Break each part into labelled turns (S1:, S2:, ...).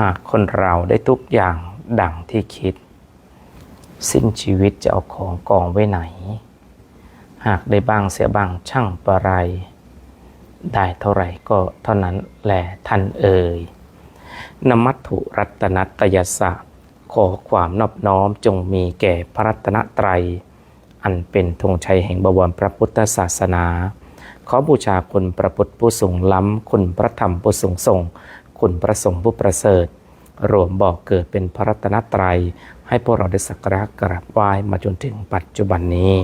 S1: หากคนเราได้ทุกอย่างดังที่คิด สิ้นชีวิตจะเอาของกองไว้ไหน หากได้บ้างเสียบ้างช่างประไร ได้เท่าไหร่ก็เท่านั้นแหละท่านเอ่ยนมัตถุรัตนัตยสะขอความนอบน้อมจงมีแก่พระรัตนตรัย อันเป็นธงชัยแห่งบวรพระพุทธศาสนา ขอบูชาคุณพระพุทธผู้สูงล้ำ คุณพระธรรมผู้สูงส่ง คุณพระสงฆ์ผู้ประเสริฐ รวมบอกเกิดเป็นพระรัตนตรัย ให้พวกเราได้สักการะกราบไหว้มาจนถึงปัจจุบันนี้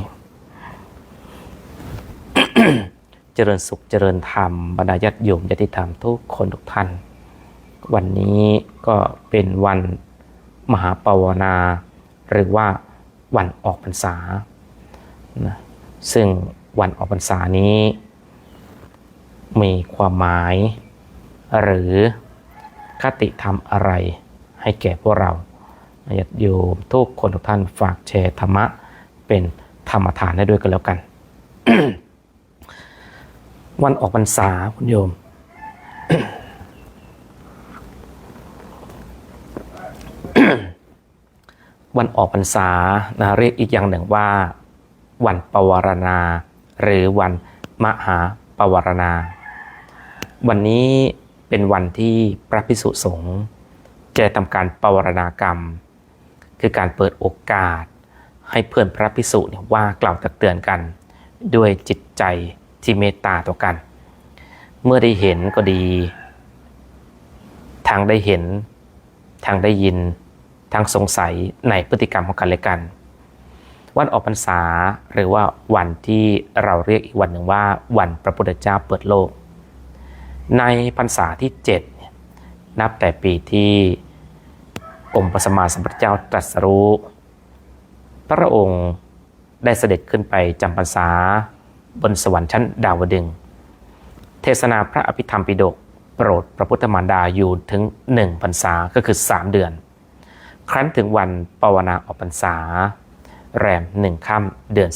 S1: เจริญสุขเจริญธรรมบรรดาญาติโยมญาติธรรมทุกคนทุกท่าน วันนี้ก็เป็นวันมหาปวนา หรือว่าวันออกพรรษานะซึ่งวันออกพรรษานี้ มีความหมาย หรือ คติธรรมอะไรให้แก่พวกเราญาติโยมทุกคนทุกท่านฝากแชร์ธรรมะเป็นธรรมทานให้ด้วยกันแล้วกัน วันออกพรรษาคุณโยม วันออกพรรษานะเรียกอีกอย่างหนึ่งว่า วันปวารณา หรือวันมหาปวารณา วันนี้ เป็นวันที่พระพิสุสงฆ์จะทำการปวารณากรรม คือการเปิดโอกาส ให้เพื่อนพระพิสุเนี่ยว่ากล่าวตักเตือนกัน ด้วยจิตใจที่เมตตาต่อกัน เมื่อได้เห็นก็ดี ทางได้เห็น ทางได้ยิน ทางสงสัยในพฤติกรรมของกันและกัน วันออกพรรษาหรือว่าวันที่เราเรียกอีกวันหนึ่งว่าวันพระพุทธเจ้าเปิดโลก ในพรรษาที่7เนี่ยนับแต่ปีที่องค์พระสัมมาสัมพุทธเจ้าตรัสรู้ พระองค์ได้เสด็จขึ้นไปจำพรรษาบนสวรรค์ชั้นดาวดึง เทศนาพระอภิธรรมปิฎกโปรดพระพุทธมารดาอยู่ถึงหนึ่งพรรษาก็คือ 3 เดือน ครั้นถึงวันปวนาออกพรรษา แรมหนึ่งค่ำเดือน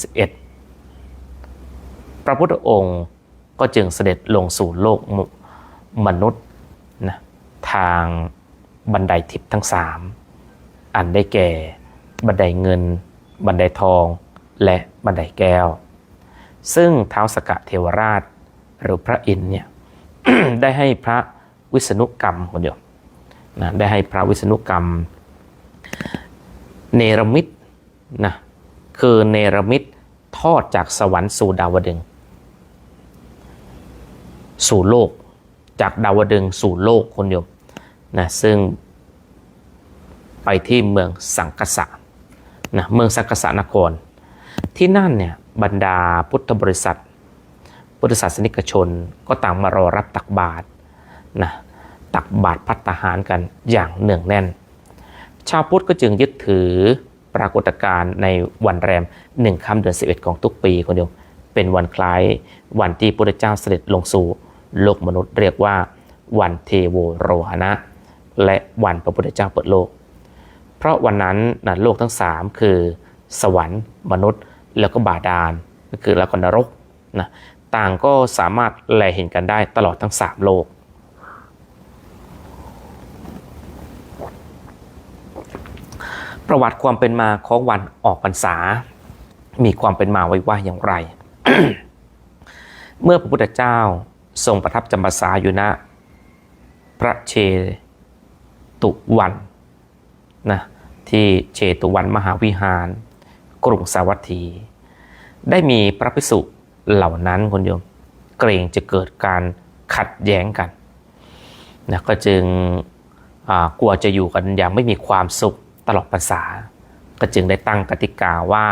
S1: 11 พระพุทธองค์ก็จึงเสด็จลงสู่โลกม มนุษย์นะทางบันไดทิพย์ทั้งสามอันได้แก่ บันไดเงิน บันไดทอง และบันไดแก้ว ซึ่งเท้าวสกะเทวราช หรือพระอินเนี่ยได้ให้พระวิษณุกรรมคนเดียวนะได้ให้พระวิษณุกรรม เนรมิตนะคือเนรมิตทอดจากสวรรค์สู่ดาวดึง สู่โลก จากดาวดึงสู่โลกคนเดียวนะซึ่งไปที่เมืองสังกษะนะเมืองสังกษานคร ที่นั่นเนี่ยบรรดาพุทธบริษัท พุทธศาสนิกชนก็ต่างมารอรับตักบาตรนะตักบาตรพัตตาหารกันอย่างเนื่องแน่น ชาวพุทธก็จึงยึดถือปรากฏการณ์ในวันแรมหนึ่งค่ำเดือน11 ของทุกปีคนเดียวเป็นวันคล้ายวันที่พระพุทธเจ้าเสด็จลงสู่ โลกมนุษย์เรียกว่าวันเทโวโรหณะ และวันพระพุทธเจ้าเปิดโลก เพราะวันนั้นนะโลกทั้งสามคือ สวรรค์ มนุษย์ แล้วก็บาดาลก็คือแล้วก็นรกนะต่างก็สามารถแลเห็นกันได้ตลอดทั้งสามโลก ประวัติความเป็นมาของวันออกพรรษา มีความเป็นมาไว้ว่าอย่างไร เมื่อพระพุทธเจ้า ทรงประทับจำพรรษาอยู่ณพระเชตุวันนะที่เชตุวันมหาวิหาร กรุงสาวัตถี ได้มีพระภิกษุเหล่านั้นคนโยมเกรงจะเกิดการขัดแย้งกันนะก็จึงกลัวจะอยู่กันอย่างไม่มีความสุขตลอดภาษา ก็จึงได้ตั้งกติกาว่า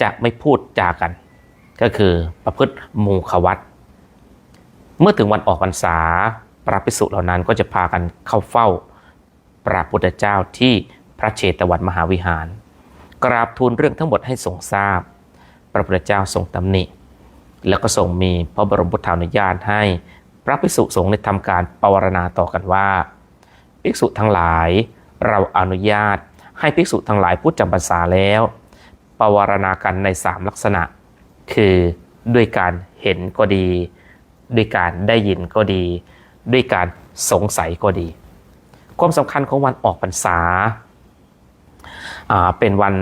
S1: จะไม่พูดจากัน ก็คือประพฤติมูขวัต เมื่อถึงวันออกพรรษาพระภิกษุเหล่านั้นก็จะพากันเข้าเฝ้าพระพุทธเจ้าที่พระเชตวันมหาวิหาร กราบทูลเรื่องทั้งหมดให้ทรงทราบ พระพุทธเจ้าทรงตำหนิ แล้วก็ทรงมีพระบรมพุทธานุญาตให้พระภิกษุสงฆ์ได้ทำการปวารณาต่อกันว่า ภิกษุทั้งหลายเราอนุญาตให้ภิกษุทั้งหลายพูดจำพรรษาแล้วปวารณากันในสามลักษณะ คือด้วยการเห็นก็ดี ด้วยการได้ยินก็ดี ด้วยการสงสัยก็ดี ความสำคัญของวันออกพรรษา เป็นวัน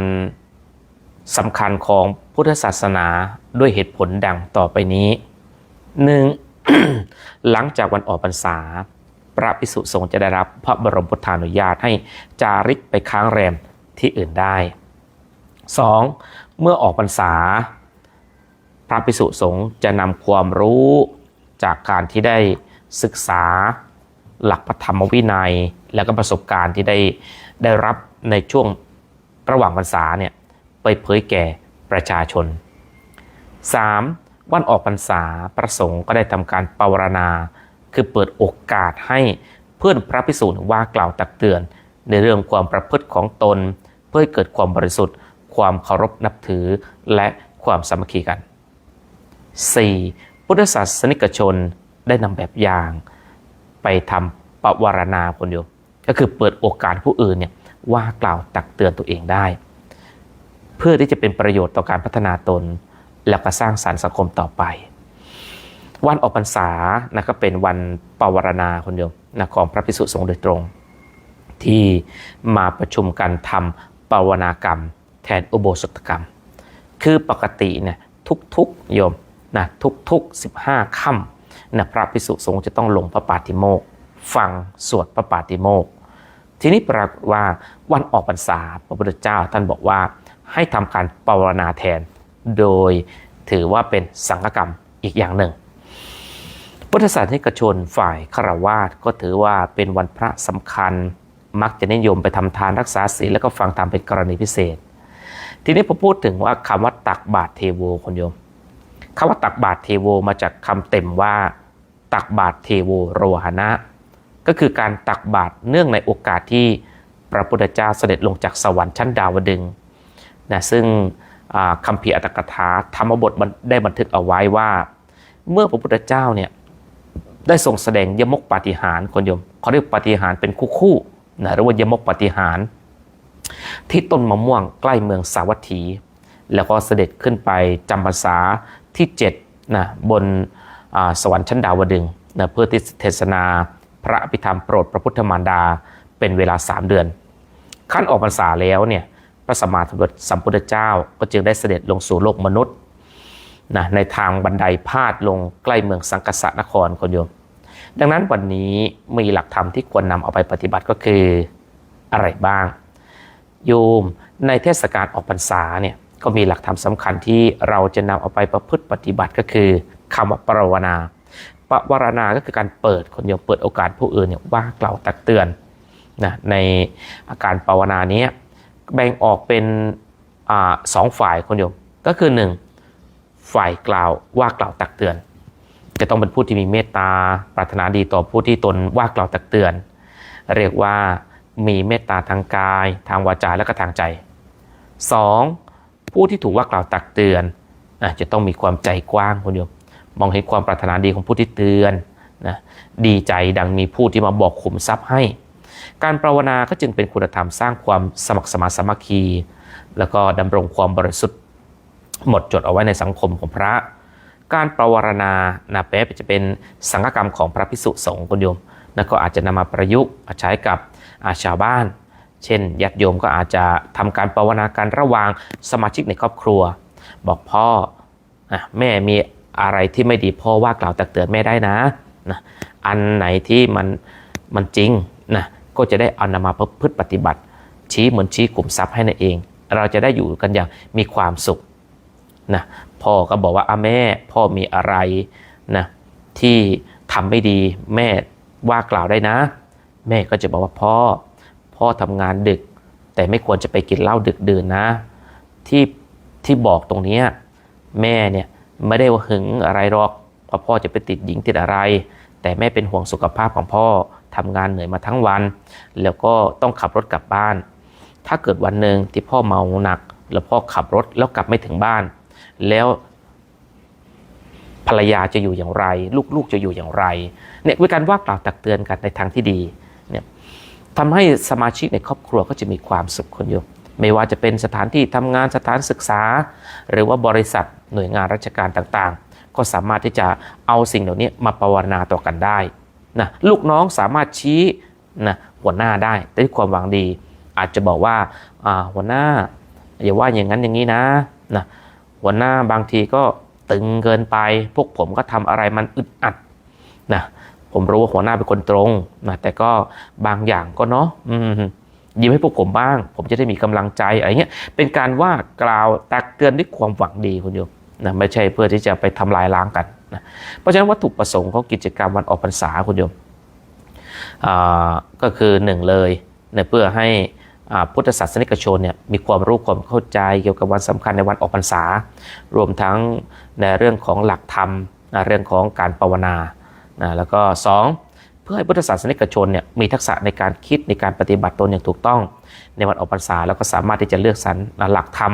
S1: สำคัญของพุทธศาสนาด้วยเหตุผลดังต่อไปนี้หนึ่งหลังจากวันออกพรรษา พระภิกษุสงฆ์จะได้รับพระบรมพุทธานุญาตให้จาริกไปค้างแรมที่อื่นได้ 2. เมื่อออกพรรษา พระภิกษุสงฆ์จะนำความรู้ จากการที่ได้ศึกษาหลักพระธรรมวินัย และก็ประสบการณ์ที่ได้ได้รับในช่วงระหว่างพรรษาเนี่ยไปเผยแก่ประชาชน 3. วันออกพรรษาประสงค์ก็ได้ทำการปวารณา คือเปิดโอกาสให้เพื่อนพระภิกษุว่ากล่าวตักเตือน ในเรื่องความประพฤติของตน เพื่อให้เกิดความบริสุทธิ์ ความเคารพนับถือและความสามัคคีกัน 4. พุทธศาสนิกชนได้นำแบบอย่าง ไปทำปวารณาคนโยมก็คือเปิดโอกาสผู้อื่นเนี่ยว่ากล่าวตักเตือนตัวเองได้ เพื่อที่จะเป็นประโยชน์ต่อการพัฒนาตน และก็สร้างสรรค์สังคมต่อไป วันออกพรรษานะก็เป็นวันปวารณาคนโยมนะของพระภิกษุสงฆ์โดยตรง ที่มาประชุมกันทำปวารณากรรม แทนอุโบสถกรรม คือปกติเนี่ยทุกๆโยม นะทุกๆ 15ค่ำนะพระภิกษุสงฆ์จะต้องลงพระปาติโมกข์ฟังสวดพระปาติโมกข์ทีนี้ปรากฏว่าวันออกพรรษาพระพุทธเจ้าท่านบอกว่าให้ทำการปวารณาแทน โดยถือว่าเป็นสังฆกรรมอีกอย่างหนึ่ง พุทธศาสนิกชนฝ่ายคารวาสก็ถือว่าเป็นวันพระสำคัญมักจะนิยมไปทำทานรักษาศีลแล้วก็ฟังธรรมเป็นกรณีพิเศษ ทีนี้พอพูดถึงว่าคำว่าตักบาตรเทโวคนโยม คำว่าตักบาตรเทโวมาจากคำเต็มว่า ตักบาตรเทโวโรหณะ ก็คือการตักบาตรเนื่องในโอกาสที่พระพุทธเจ้าเสด็จลงจากสวรรค์ชั้นดาวดึงนะซึ่งคัมภีร์อัตถกถาธรรมบทได้บันทึกเอาไว้ว่า เมื่อพระพุทธเจ้าเนี่ยได้ทรงแสดงยมกปาฏิหารคนโยมเขาเรียกปาฏิหารเป็นคู่คู่ๆนะหรือว่ายมกปาฏิหารที่ต้นมะม่วงใกล้เมืองสาวัตถี แล้วก็เสด็จขึ้นไปจำพรรษา ที่7นะบนสวรรค์ชั้นดาวดึงนะเพื่อที่เทศนาพระอภิธรรมโปรดพระพุทธมารดาเป็นเวลา 3 เดือน ขั้นออกพรรษาแล้วเนี่ยพระสมมาสัมพุทธสัมพุทธเจ้าก็จึงได้เสด็จลงสู่โลกมนุษย์นะในทางบันไดพาดลงใกล้เมืองสังกสนครคนโยม ดังนั้นวันนี้มีหลักธรรมที่ควรนำเอาไปปฏิบัติก็คืออะไรบ้าง โยมในเทศกาลออกพรรษาเนี่ย ก็มีหลักธรรมสำคัญที่เราจะนำเอาไปประพฤติปฏิบัติก็คือคำว่าปรวนาปรวารณาก็คือการเปิดคนโยมเปิดโอกาสผู้อื่นเนี่ยว่ากล่าวตักเตือนนะในอาการปรวนานี้แบ่งออกเป็นอสองฝ่ายคนโยมก็คือหนึ่งฝ่ายกล่าวว่ากล่าวตักเตือน จะต้องเป็นผู้ที่มีเมตตาปรารถนาดีต่อผู้ที่ตนว่ากล่าวตักเตือน เรียกว่ามีเมตตาทางกาย ทางวาจาและก็ทางใจ 2. ผู้ที่ถูกว่ากล่าวตักเตือนนะจะต้องมีความใจกว้างคนโยมมองเห็นความปรารถนาดีของผู้ที่เตือนนะดีใจดังมีผู้ที่มาบอกขุมทรัพย์ให้ การภาวนาก็จึงเป็นคุณธรรมสร้างความสมัครสมาสามัคคี แล้วก็ดำรงความบริสุทธิ์ หมดจดเอาไว้ในสังคมของพระ การประวารณานะแม้จะเป็นสังฆกรรมของพระพิสุสงฆ์คุณโยมนะก็อาจจะนำมาประยุกต์ใช้กับอาชาวบ้าน เช่นญาติโยมก็อาจจะทำการภาวนาการระหว่างสมาชิกในครอบครัว บอกพ่อแม่มีอะไรที่ไม่ดีพ่อว่ากล่าวตักเตือนแม่ได้นะนะ อันไหนที่มันมันจริงนะก็จะได้เอานำมาพฤติปฏิบัติ ชี้เหมือนชี้กลุ่มทรัพย์ให้นั่นเอง เราจะได้อยู่กันอย่างมีความสุขนะพ่อก็บอกว่าอาแม่พ่อมีอะไรนะที่ทำไม่ดีแม่ว่ากล่าวได้นะ แม่ก็จะบอกว่าพ่อ พ่อทำงานดึก แต่ไม่ควรจะไปกินเหล้าดึกดื่นนะ ที่ที่บอกตรงนี้แม่เนี่ยไม่ได้ว่าหึงอะไรหรอกเพราพ่อจะไปติดหญิงติดอะไร แต่แม่เป็นห่วงสุขภาพของพ่อทำงานเหนื่อยมาทั้งวัน แล้วก็ต้องขับรถกลับบ้าน ถ้าเกิดวันหนึ่งที่พ่อเมาหนัก แล้วพ่อขับรถแล้วกลับไม่ถึงบ้าน แล้วภรรยาจะอยู่อย่างไร ลูกๆจะอยู่อย่างไรเนี่ยเป็นการว่ากล่าวตักเตือนกันในทางที่ดี ทำให้สมาชิกในครอบครัวก็จะมีความสุขคนโยมไม่ว่าจะเป็นสถานที่ทำงานสถานศึกษา หรือว่าบริษัทหน่วยงานราชการต่างๆ ก็สามารถที่จะเอาสิ่งเหล่านี้มาภาวนาต่อกันได้นะลูกน้องสามารถชี้นะหัวหน้าได้แต่ด้วยความหวังดี อาจจะบอกว่าอ่าหัวหน้าอย่าว่าอย่างนั้นอย่างนี้นะนะหัวหน้าบางทีก็ตึงเกินไป พวกผมก็ทำอะไรมันอึดอัดนะ ผมรู้ว่าหัวหน้าเป็นคนตรงนะแต่ก็บางอย่างก็เนาะยิ้มให้พวกผมบ้าง ผมจะได้มีกำลังใจอะไรเงี้ยเป็นการว่ากล่าวตักเตือนด้วยความหวังดีคุณโยมนะไม่ใช่เพื่อที่จะไปทำลายล้างกันนะเพราะฉะนั้นวัตถุประสงค์ของกิจกรรมวันออกพรรษาคุณโยมอ่าก็คือหนึ่งเลยเนี่ยเพื่อให้อาพุทธศาสนิกชนเนี่ยมีความรู้ความเข้าใจเกี่ยวกับวันสำคัญในวันออกพรรษา รวมทั้งในเรื่องของหลักธรรมเรื่องของการภาวนา นะแล้วก็สองเพื่อให้พุทธศาสนิกชนเนี่ยมีทักษะในการคิดในการปฏิบัติตนอย่างถูกต้อง ในวันออกพรรษาแล้วก็สามารถที่จะเลือกสรรหลักธรรม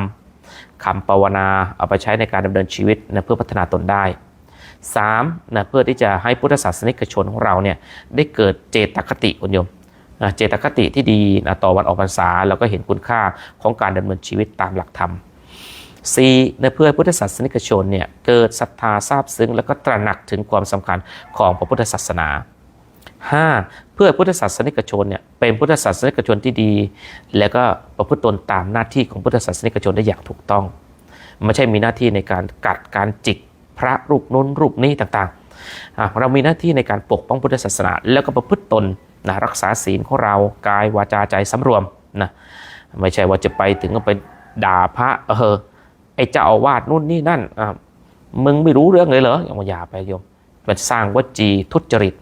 S1: คำภาวนาเอาไปใช้ในการดำเนินชีวิตนะเพื่อพัฒนาตนได้ 3. นะเพื่อที่จะให้พุทธศาสนิกชนของเราเนี่ยได้เกิดเจตคติคุณโยมนะเจตคติที่ดีนะต่อวันออกพรรษา แล้วก็เห็นคุณค่าของการดำเนินชีวิตตามหลักธรรม 4. นเพื่อพุทธศาสนิกชนเนี่ยเกิดศรัทธาซาบซึ้ง แล้วก็ตระหนักถึงความสำคัญของพระพุทธศาสนา 5. เพื่อพุทธศาสนิกชนเนี่ยเป็นพุทธศาสนิกชนที่ดี แล้วก็ประพฤติตนตามหน้าที่ของพุทธศาสนิกชนได้อย่างถูกต้อง ไม่ใช่มีหน้าที่ในการกัดการจิกพระรูปน้นรูปนี้ต่างๆ เรามีหน้าที่ในการปกป้องพุทธศาสนา แล้วก็ประพฤติตนนะรักษาศีลของเรากายวาจาใจสำรวมนะไม่ใช่ว่าจะไปถึงก็ไปด่าพระเออ ไอ้เจ้าอาวาสนู่นนี่นั่นอะมึงไม่รู้เรื่องเลยเหรออย่างว่ายาไปโยมมันสร้างวจีทุจริต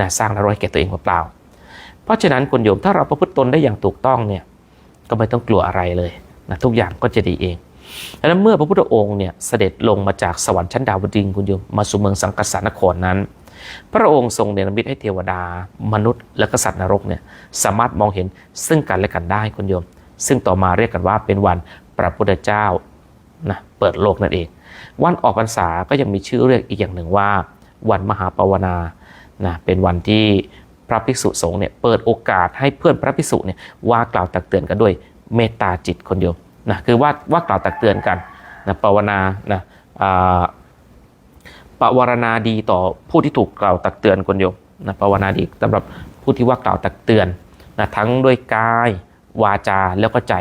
S1: นะสร้างนรกให้แก่ตัวเองเปล่าเพราะฉะนั้นคุณโยมถ้าเราประพฤติตนได้อย่างถูกต้องเนี่ยก็ไม่ต้องกลัวอะไรเลยนะทุกอย่างก็จะดีเองดังนั้นเมื่อพระพุทธองค์เนี่ยเสด็จลงมาจากสวรรค์ชั้นดาวดึงคุณโยมมาสู่เมืองสังกัสานครนั้น พระองค์ทรงเนรมิตให้เทวดา มนุษย์ และก็สัตว์นรกเนี่ยสามารถมองเห็นซึ่งกันและกันได้คุณโยม ซึ่งต่อมาเรียกกันว่าเป็นวันพระพุทธเจ้า นะเปิดโลกนั่นเอง วันออกพรรษาก็ยังมีชื่อเรียกอีกอย่างหนึ่งว่า วันมหาปวนานะเป็นวันที่พระภิกษุสงฆ์เนี่ยเปิดโอกาสให้เพื่อนพระภิกษุเนี่ยว่ากล่าวตักเตือนกันด้วยเมตตาจิตคนเดียวนะคือว่าว่ากล่าวตักเตือนกันนะปวนานะปวารณาดีต่อผู้ที่ถูกกล่าวตักเตือนคนเดียวนะปวารณาดีสำหรับผู้ที่ว่ากล่าวตักเตือนนะทั้งด้วยกายวาจาแล้วก็ใจ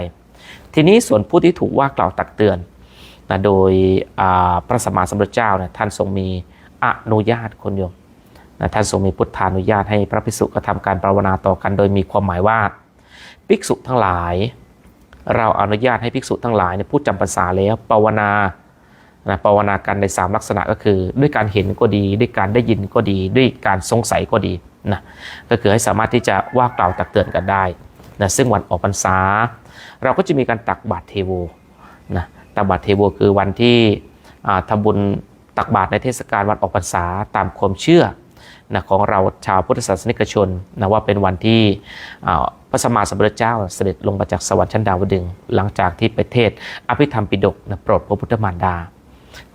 S1: ทีนี้ส่วนผู้ที่ถูกว่ากล่าวตักเตือน นะโดยพระสัมมาสัมพุทธเจ้าเนี่ยท่านทรงมีอนุญาตคนโยมนะท่านทรงมีพุทธานุญาตให้พระภิกษุกระทำการภาวนาต่อกัน โดยมีความหมายว่าภิกษุทั้งหลาย เราอนุญาตให้ภิกษุทั้งหลายเนี่ยพูดจำภาษาแล้วภาวนานะภาวนากันใน 3 ลักษณะก็คือ ด้วยการเห็นก็ดี ด้วยการได้ยินก็ดี ด้วยการสงสัยก็ดีนะก็คือให้สามารถที่จะว่ากล่าวตักเตือนกันได้นะซึ่งวันออกพรรษา เราก็จะมีการตักบาตรเทโวนะ ตบาตรเทโวคือวันที่อ่าทำบุญตักบาตรในเทศกาลวันออกพรรษาตามความเชื่อนะของเราชาวพุทธศาสนิกชนนะว่าเป็นวันที่พระสมมาสัมพุทธเจ้าเสด็จลงมาจากสวรรค์ชั้นดาวดึง หลังจากที่ไปเทศอภิธรรมปิฎกนะโปรดพระพุทธมารดา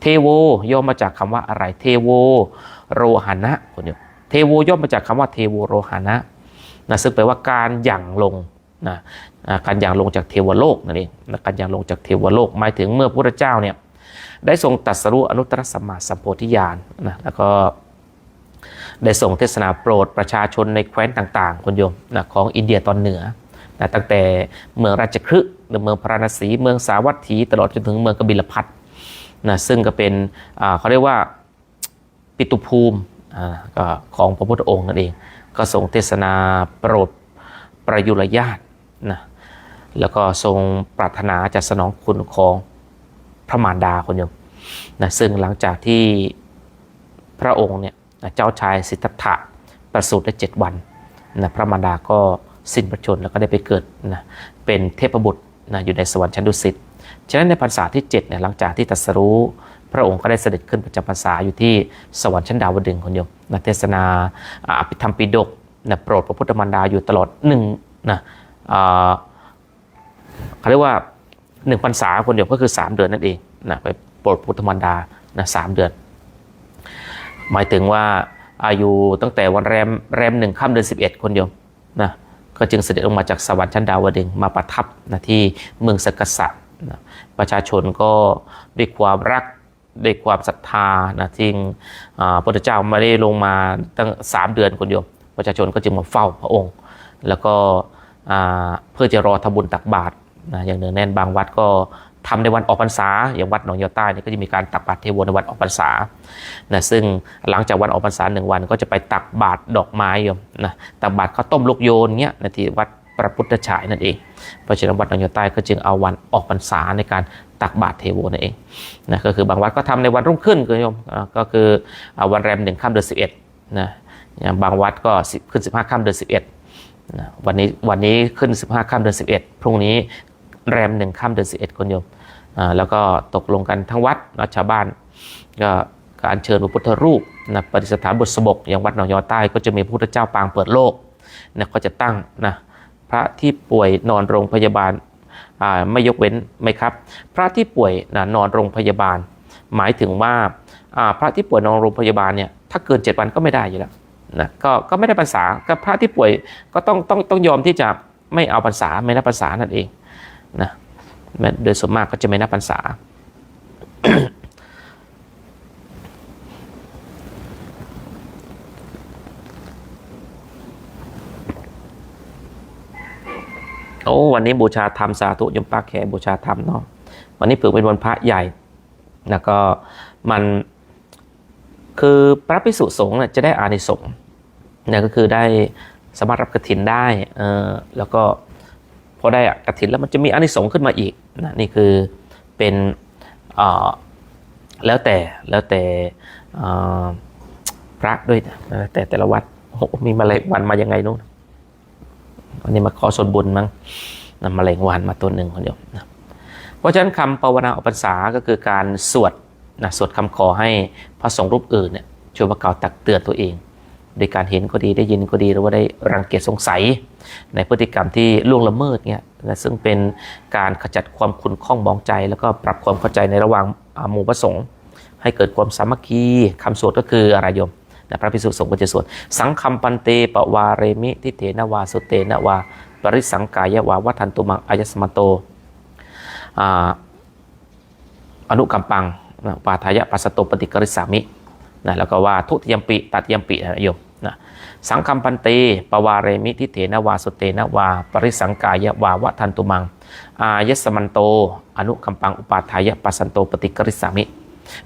S1: เทโวย่อมาจากคำว่าอะไรเทโวโรหานะคนเดียวเทโวย่อมาจากคำว่าเทโวโรหานะนะซึ่งแปลว่าการหยั่งลง นะการหยั่งลงจากเทวโลกนั่นเองนะการหยั่งลงจากเทวโลกหมายถึงเมื่อพระพุทธเจ้าเนี่ยได้ทรงตรัสรู้อนุตตรสัมมาสัมโพธิญาณนะแล้วก็ได้ส่งเทศนาโปรดประชาชนในแคว้นต่างๆคนโยมนะของอินเดียตอนเหนือนะตั้งแต่เมืองราชคฤห์เมืองพราณสีเมืองสาวัตถี ตลอดจนถึงเมืองกบิลพัทนะซึ่งก็เป็นเขาเรียกว่าปิตุภูมิก็ของพระพุทธองค์นั่นเอง ก็ทรงเทศนาโปรดประยุรญาต นะแล้วก็ทรงปรารถนาจะสนองคุณของพระมารดาคนยมนะซึ่งหลังจากที่พระองค์เนี่ยเจ้าชายสิทธัตถะประสูติได้เจ็ดวันนะพระมารดาก็สิ้นพระชนม์แล้วก็ได้ไปเกิดนะเป็นเทพบุตรนะอยู่ในสวรรค์ชั้นดุสิตฉะนั้นในพรรษาที่7เนี่ยหลังจากที่ตรัสรู้ พระองค์ก็ได้เสด็จขึ้นประจำพรรษาอยู่ที่สวรรค์ชั้นดาวดึงคนโยมนะเทศนาอภิธรรมปิฎกนะโปรดพระพุทธมารดาอยู่ตลอดหนึ่งนะ เขาเรียกว่าหนึ่งพรรษาคนโยมก็คือ 3 เดือนนั่นเองนะไปโปรดพุทธมารดานะสามเดือน หมายถึงว่าอายุตั้งแต่วันแรมแรมหนึ่งค่ำเดือน11 คนโยมนะก็จึงเสด็จลงมาจากสวรรค์ชั้นดาวดึงมาประทับนะที่เมืองสกกษัตริย์นะประชาชนก็ด้วยความรักด้วยความศรัทธานะที่พระพุทธเจ้าไม่ได้ลงมาตั้งสามเดือนคนโยมประชาชนก็จึงมาเฝ้าพระองค์ แล้วก็ เพื่อจะรอทำบุญตักบาตรนะอย่างเนืองแน่นบางวัดก็ทำในวันออกพรรษา อย่างวัดหนองยาใต้เนี่ยก็จะมีการตักบาตรเทโวในวันออกพรรษานะซึ่งหลังจากวันออกพรรษาหนึ่งวันก็จะไปตักบาตรดอกไม้โยมนะตักบาตรข้าวต้มลูกโยนเงี้ยนะที่วัดพระพุทธฉายนั่นเอง เพราะฉะนั้นวัดหนองยาใต้ก็จึงเอาวันออกพรรษาในการตักบาตรเทโวนั่นเองนะก็คือบางวัดก็ทำในวันรุ่งขึ้นก็โยมอ่าก็คือวันแรมหนึ่งค่ำเดือนสิบเอ็ดนะบางวัดก็สิขึ้น15ค่ำเดือน11นะ วันนี้วันนี้ขึ้น 15ค่ำเดือน 11 พรุ่งนี้แรมหนึ่งค่ำเดือน 11คนโยมอ่าแล้วก็ตกลงกันทั้งวัดนะชาวบ้านก็การเชิญพระพุทธรูปนะปฏิสถานบุษบกอย่างวัดหนองยอใต้ก็จะมีพระพุทธเจ้าปางเปิดโลกนะก็จะตั้งนะพระที่ป่วยนอนโรงพยาบาลาไม่ยกเว้นไหมครับ พระที่ป่วยนะนอนโรงพยาบาล หมายถึงว่าอ่าพระที่ป่วยนอนโรงพยาบาลเนี่ยถ้าเกิน 7 วันก็ไม่ได้อยู่แล้ว นะก็ก็ไม่ได้ภาษากับพระที่ป่วยก็ต้องต้องต้องยอมที่จะไม่เอาภาษาไม่นับภาษานั่นเองนะโดยส่วนมากก็จะไม่นับภาษาโอ้วันนี้บูชาธรรมสาธุยมป้าแขบูชาธรรมเนาะวันนี้เผือเป็นวันพระใหญ่ แล้วก็มัน คือพระภิกษุสงฆ์จะได้อานิสงส์เนี่ยก็คือได้สามารถรับกฐินได้เออแล้วก็พอได้กฐินแล้วมันจะมีอานิสงส์ขึ้นมาอีกนะนี่คือเป็นแล้วแต่แล้วแต่พระด้วยนะแล้วแต่แต่ละวัดมีมาเลยวันมายังไงนู้นวันนี้มาขอส่วนบุญมั้งนำมาเลงวันมาตัวหนึ่งคนเดียวนะเพราะฉะนั้นคำภาวนาออกพรรษาก็คือการสวด นะสวดคำขอให้พระสงฆ์รูปอื่นเนี่ยช่วยประกล่าวตักเตือนตัวเอง โดยการเห็นก็ดีได้ยินก็ดีหรือว่าได้รังเกียจสงสัย ในพฤติกรรมที่ล่วงละเมิดเนี่ยนะซึ่งเป็นการขจัดความขุ่นข้องมองใจ แล้วก็ปรับความเข้าใจในระหว่างอาหมู่พระสงฆ์ให้เกิดความสามัคคีคำสวดก็คืออะไรโยมนะพระภิกษุสงฆ์ก็จะสวดสังคัมปันเตปวาเรมิทิเถนวาสุเตนวาปริสังกายวาวัฒนตุมังอายสมโตออนุกัมปัง ปาทายะปัสสโตปฏิกริสามินะแล้วก็ว่าทุติยมปิตัติยมปินะโยมนะสังคัมปันเตปวาเรมิทิเถนวาสุเตนวา ปริสังกายวาวัทันตุมัง อายสมันโต อนุกัมปังอุปาทายะปัสสันโตปฏิกริสามิ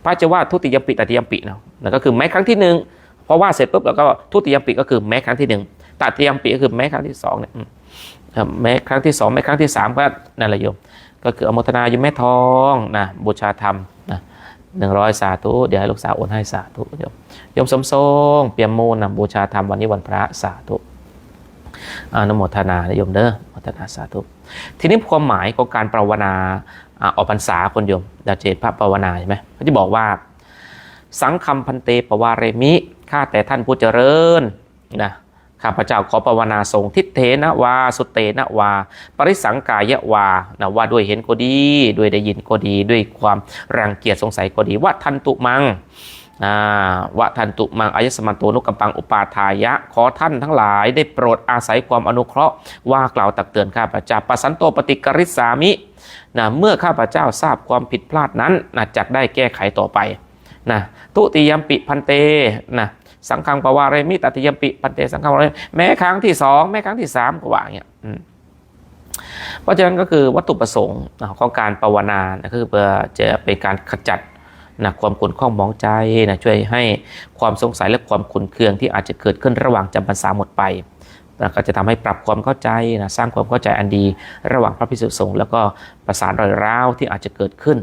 S1: พระจะว่าทุติยมปิตัติยมปินะนั่นก็คือแม้ครั้งที่หนึ่งพอว่าเสร็จปุ๊บแล้วก็ทุติยมปิก็คือแม้ครั้งที่หนึ่งตัติยมปิก็คือแม้ครั้งที่สองเนี่ยแม้ครั้งที่สองแม้ครั้งที่สามก็นั่นแหละโยม ก็คืออมทนายู่แม่ทองนะบูชาธรรม หนึ่งร้อยสาธุ เดี๋ยวให้ลูกสาวโอนให้สาธุโยมโยมสมทรงเปี่ยมมูลนะบูชาธรรมวันนี้วันพระสาธุอนุโมทนานโยมเด้ออนุโมทนาสาธุ ทีนี้ความหมายของการภาวนาอ่อกพรรษาคนโยมดาเจนพระภาวนาใช่ไหมเขาจะบอกว่า สังคัมพันเตปวารมิข้าแต่ท่านผู้เจริญนะ ข้าพเจ้าขอภาวนาทรงทิเทนะวา สุเตนะวา ปริสังกายวานะว่าด้วยเห็นก็ดี ด้วยได้ยินก็ดี ด้วยความรังเกียจสงสัยก็ดีว่าทันตุมังอ่าวะทันตุมังอายสมันโตนุกัมปังอุปาทายะ ขอท่านทั้งหลายได้โปรดอาศัยความอนุเคราะห์ว่ากล่าวตักเตือนข้าพเจ้าปสันโตปฏิกริษสามินะเมื่อข้าพเจ้าทราบความผิดพลาดนั้นนะจักได้แก้ไขต่อไปนะตุติยมปิพันเตนะ สังฆังปวาเรมิตติยมปิพันเตสังฆังปวาเรมิแม้ครั้งที่สองแม้ครั้งที่สามก็ว่าอย่างเงี้ยเพราะฉะนั้นก็คือวัตถุประสงค์ของการภาวนานะคือเพื่อจะเป็นการขจัดนะความขุ่นข้องมองใจนะช่วยให้ความสงสัยและความขุ่นเคืองที่อาจจะเกิดขึ้นระหว่างจำพรรษาหมดไปนะก็จะทำให้ปรับความเข้าใจนะสร้างความเข้าใจอันดี ระหว่างพระภิกษุสงฆ์แล้วก็ประสานรอยร้าวที่อาจจะเกิดขึ้น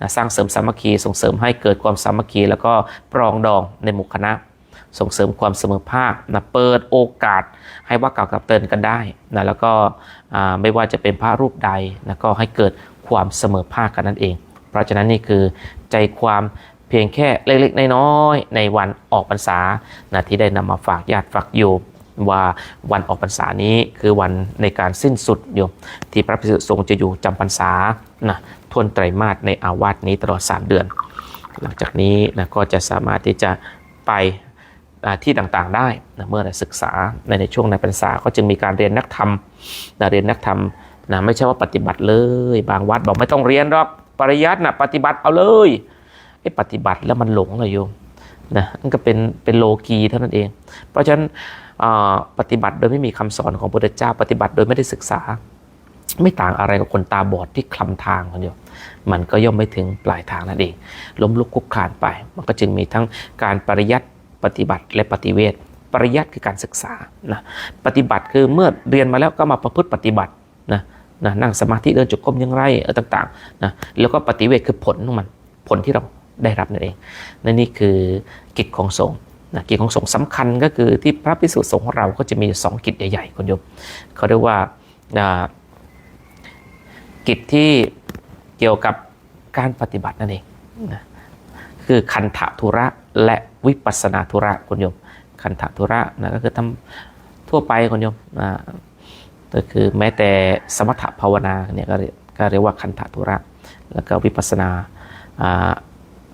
S1: นะสร้างเสริมสามัคคีส่งเสริมให้เกิดความสามัคคีแล้วก็ปรองดองในหมู่คณะ ส่งเสริมความเสมอภาคนะเปิดโอกาสให้ว่ากล่ากับเตือนกันได้นะแล้วก็ไม่ว่าจะเป็นพระรูปใดนะก็ให้เกิดความเสมอภาคกันนั่นเอง เพราะฉะนั้นนี่คือใจความเพียงแค่เล็กๆน้อยๆในวันออกพรรษานะที่ได้นำมาฝากญาติฝากโยมว่าวันออกพรรษานี้คือวันในการสิ้นสุดโยมที่พระภิกษุสงฆ์จะอยู่จำพรรษานะทวนไตรมาสในอาวาสนี้ตลอด 3 เดือน หลังจากนี้นะก็จะสามารถที่จะไป ที่ต่างๆได้นะเมื่อศึกษาในในช่วงในพรรษาก็จึงมีการเรียนนักธรรมนะเรียนนักธรรมนะไม่ใช่ว่าปฏิบัติเลย บางวัดบอกไม่ต้องเรียนหรอกปริยัตินะปฏิบัติเอาเลยไอ้ปฏิบัติแล้วมันหลงเลยโยมนะนั่นก็เป็นเป็นโลกีเท่านั้นเอง เพราะฉะนั้นปฏิบัติโดยไม่มีคำสอนของพระพุทธเจ้า ปฏิบัติโดยไม่ได้ศึกษา ไม่ต่างอะไรกับคนตาบอดที่คลำทางคนเดียวมันก็ย่อมไม่ถึงปลายทางนั่นเอง ล้มลุกคลุกคลานไป มันก็จึงมีทั้งการปริยัติ ปฏิบัติและปฏิเวทปริยัติคือการศึกษานะปฏิบัติคือเมื่อเรียนมาแล้วก็มาประพฤติปฏิบัตินะนะนั่งสมาธิเดินจุกรมยังไรต่างๆนะแล้วก็ปฏิเวทคือผลของมันผลที่เราได้รับนั่นเองนั่นนี่คือกิจของสงฆ์นะกิจของสงฆ์สำคัญก็คือที่พระพิสุสงฆ์ของเราก็จะมีสองกิจใหญ่ๆคุณโยมเขาเรียกว่ากิจที่เกี่ยวกับการปฏิบัตินั่นเองนะคือคันธทุระ และวิปัสนาธุระคุณโยม คันธทุระนะก็คือทำทั่วไปคุณโยมนะก็คือแม้แต่สมถภาวนาเนี่ยก็เรียกก็เรียกว่าคันธทุระ แล้วก็วิปัสนา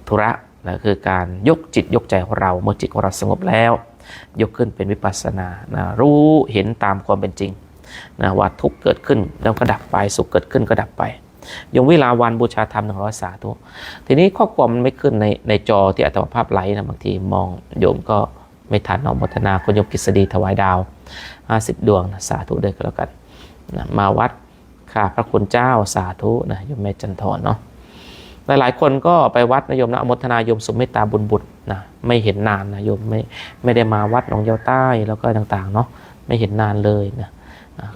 S1: ธุระนะคือการยกจิตยกใจของเรา เมื่อจิตของเราสงบแล้ว ยกขึ้นเป็นวิปัสนานะรู้เห็นตามความเป็นจริงนะว่าทุกเกิดขึ้นแล้วก็ดับไปสุขเกิดขึ้นก็ดับไป ยงเวลาวันบูชาธรรมหนึ่งร้อยสาธุทีนี้ข้อความมันไม่ขึ้นในในจอที่อัตมภาพไลฟ์นะบางทีมองโยมก็ไม่ทันนอมพัฒนาคุณโยมกฤษฎีถวายดาว50ดวงนะสาธุด้วยก็แล้วกันนะมาวัดข้าพระคุณเจ้าสาธุนะโยมแม่จันทร์เนาะหลายๆคนก็ไปวัดนะโยมนะอมทนาโยมสมเมตตาบุญบุตรนะไม่เห็นนานนะโยมไม่ไม่ได้มาวัดหนองยาวใต้แล้วก็ต่างๆเนาะไม่เห็นนานเลยนะ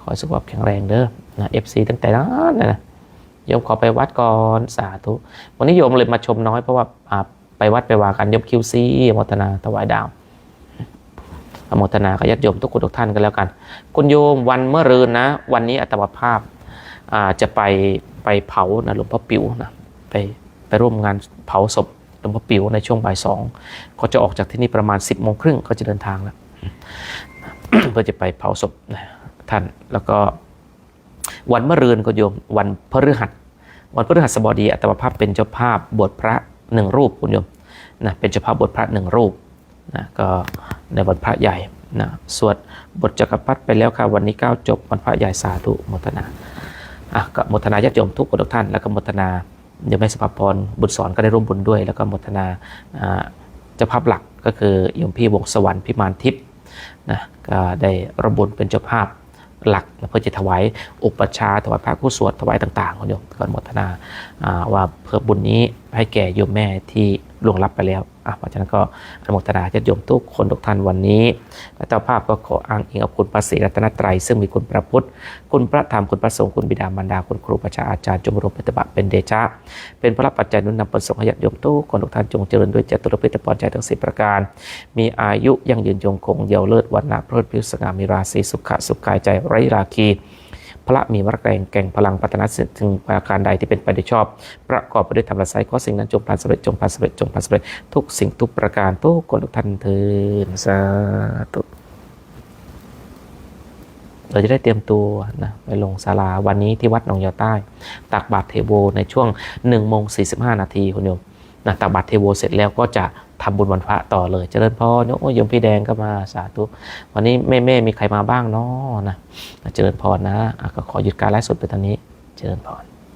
S1: ขอสุขภาพแข็งแรงเด้อนะเอฟซีตั้งแต่นั้นนะนะ โยมขอไปวัดก่อนสาธุวันนี้โยมเลยมาชมน้อยเพราะว่าไปวัดไปวากันโยมคิวซีอมทนาถวายดาวอมทนากับญาติโยมทุกคนทุกท่านกันแล้วกัน คุณโยมวันเมื่อรืนนะ วันนี้อัตมภาพาจะไปไปเผานะหลวงพ่อปิวนะไปไปร่วมงานเผาศพหลวงพ่อปิวในช่วงบ่ายสองก็จะออกจากที่นี่ประมาณ 10บโมงครึ่งก็จะเดินทางแล้วเพื่อจะไปเผาศพนะท่านแล้วก็วันมะรืนก็โยมวันพฤหัส วันพฤหัสบดีอัตมาภาพเป็นเจ้าภาพบวชพระหนึ่งรูปคุณโยมนะเป็นเจ้าภาพบวชพระหนึ่งรูปนะก็ในวันพระใหญ่นะสวดบทจักรพรรดิไปแล้วค่ะวันนี้ก้าจบวันพระใหญ่สาธุโมทนาอะก็โมทนาญาติโยมทุกคนทุกท่าน แล้วก็โมทนาโยมแม่สภาพรบุญสอนก็ได้ร่วมบุญด้วย แล้วก็โมทนาอ่าเจ้าภาพหลักก็คือโยมพี่วงสวรรค์พิมานทิพย์นะก็ได้ระบุญเป็นเจ้าภาพ หลักเพื่อจะถวายอุปชาถวายพระผู้สวดถวายต่างๆของโยมก่อนหมดนา ว่าเพื่อบุญนี้ให้แก่โยมแม่ที่ล่วงลับไปแล้วอะเพราะฉะนั้นก็อนุโมทนาญาติโยมทุกคนทุกท่านวันนี้และเจ้าภาพก็ขออ้างอิงเอาคุณพระศรีรัตนตรัย ซึ่งมีคุณพระพุทธ คุณพระธรรมคุณพระสงฆ์คุณบิดามารดาคุณครูประชาอาจารย์จงรวมปฏิบัติเป็นเดชะ เป็นพระปัจจัยนุนนำประสงค์ให้ญาติโยมทุกคนทุกท่านจงเจริญด้วยเจตุรพิธปรใจทั้งสิประการ มีอายุยั่งยืนยงคงเดียวเลิศวันนะเพลิดเพลินสง่ามีราศีสุขะสุขกายใจไร้ราคี ระมีมรรคแรงแก่งพลังปัตนาสิทธิ์ถึงประการใดที่เป็นไปได้วยชอบ ประกอบไปด้วยธรรมละไซขอสิ่งนั้นจงผ่านสำเร็จจงผ่านสำเร็จจงผ่านสำเร็จทุกสิ่งทุกประการทุกคนทุกท่านเถิดสาธุเราจะได้เตรียมตัวนะไปลงศาลาวันนี้ที่วัดหนองยาใต้ ตักบาตรเทโวในช่วง1โมง45 นาทีคุณโยมนะตักบาตรเทโวเสร็จแล้วก็จะ ทำบุญวันพระต่อเลยเจริญพรโอ้ยโยมพี่แดงก็มาสาธุวันนี้แม่แม่มีใครมาบ้างเนาะนะเจริญพรนะะก็ขอหยุดการไลฟ์สดไปตอนนี้ เจริญพร